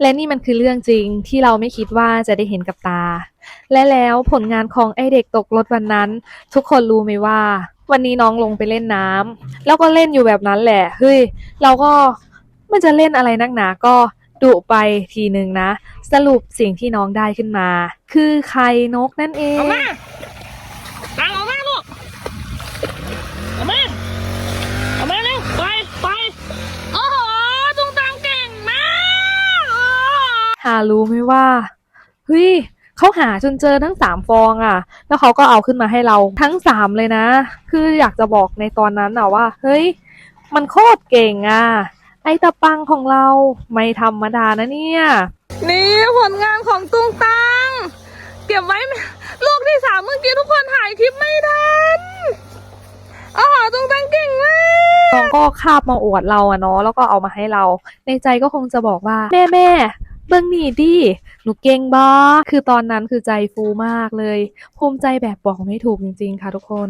และนี่มันคือเรื่องจริงที่เราไม่คิดว่าจะได้เห็นกับตา และแล้วผลงานของไอเด็กตกรถวันนั้น ทุกคนรู้ไหมว่า วันนี้น้องลงไปเล่นน้ำแล้วก็เล่นอยู่แบบนั้นแหละเฮ้ยเราก็มันจะเล่นอะไรนักหนาก็ดุไปทีหนึ่งนะ สรุปสิ่งที่น้องได้ขึ้นมา คือไข่นกนั่นเอง เอามาตังเอามาลูก เอามา เอามาเร็วไปไปโอ้โหตุงตังเก่งมากโอ้โห หารู้ไหมว่าเฮ้ยเขาหาจนเจอทั้งสามฟองอะ่ะ แล้วเขาก็เอาขึ้นมาให้เราทั้งสามเลยนะ คืออยากจะบอกในตอนนั้นอะว่า เฮ้ย มันโคตรเก่งอะ่ะ ไอตะปังของเราไม่ธรรมดานะเนี่ย นี่ผลงานของตุงตัง เก็บไว้ลูกที่สามเมื่อกี้ทุกคนถ่ายคลิปไม่ทันโอ้โหตุงตังเก่งมากน้องก็คาบมาอวดเราอะเนาะ แล้วก็เอามาให้เรา ในใจก็คงจะบอกว่า แม่แม่ เบิ่งนี่ดิ หนูเก่งบ้คือตอนนั้นคือใจฟูมากเลย ภูมิใจแบบบอกไม่ถูกจริงๆ ค่ะทุกคน